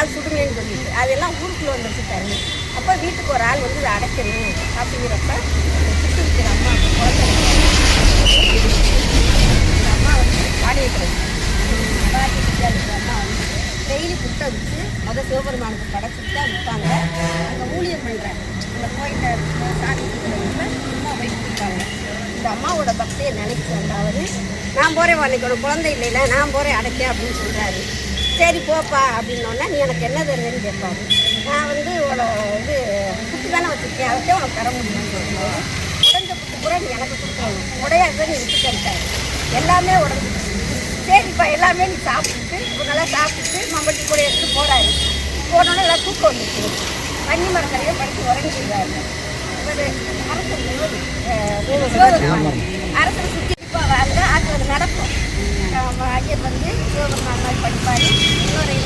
ஆள் சுடுமேன்னு சொல்லிட்டு அதெல்லாம் ஊருக்குள்ளே வந்துருச்சு தண்ணி அப்போ வீட்டுக்கு ஒரு ஆள் வந்து அடைக்கணும் அப்படிங்கிறப்ப சுட்டு இருக்கிற அம்மா குழந்தை அம்மா வந்து பாடியிருக்கிறது பாடிட்டு அம்மா வந்து டெய்லி புட்டை வச்சு மொதல் சிவபெருமானுக்கு படைச்சிட்டு தான் விற்பாங்க. அங்கே ஊழியம் பண்ணுறாங்க அந்த கோயிலில் சாமி இருக்கிறவங்க சும்மா போய் கொடுப்பாங்க இந்த அம்மாவோட பக்தியை நினைச்சு அந்த அவர் நான் போகிறேன் அன்னைக்கு ஒரு குழந்தை இல்லைல்ல நான் போகிறேன் அடைக்க அப்படின்னு சொல்கிறாரு சரி போப்பா அப்படின்னோடனே நீ எனக்கு என்ன தருவேன்னு கேட்பாரு நான் வந்து உன்னோட இது புட்டு தானே வச்சுருக்கேன். அதை உனக்கு தர முடியும்னு சொல்லும்போது உடஞ்ச புட்டு பூரா நீ எனக்கு கொடுக்கணும் உடையாத நீ விட்டு தருட்டாரு எல்லாமே உடஞ்சிச்சு. சரிப்பா எல்லாமே நீ சாப்பிட்டுட்டு நல்லா சாப்பிட்டுட்டு மம்பட்டி கூட எடுத்துட்டு போறாரு போனோடனே எல்லாம் தூக்கம் வந்துச்சு. கன்னி மரக்கரையை படித்து உறங்கிடுறாரு இவர் அரசர் போவாங்க அது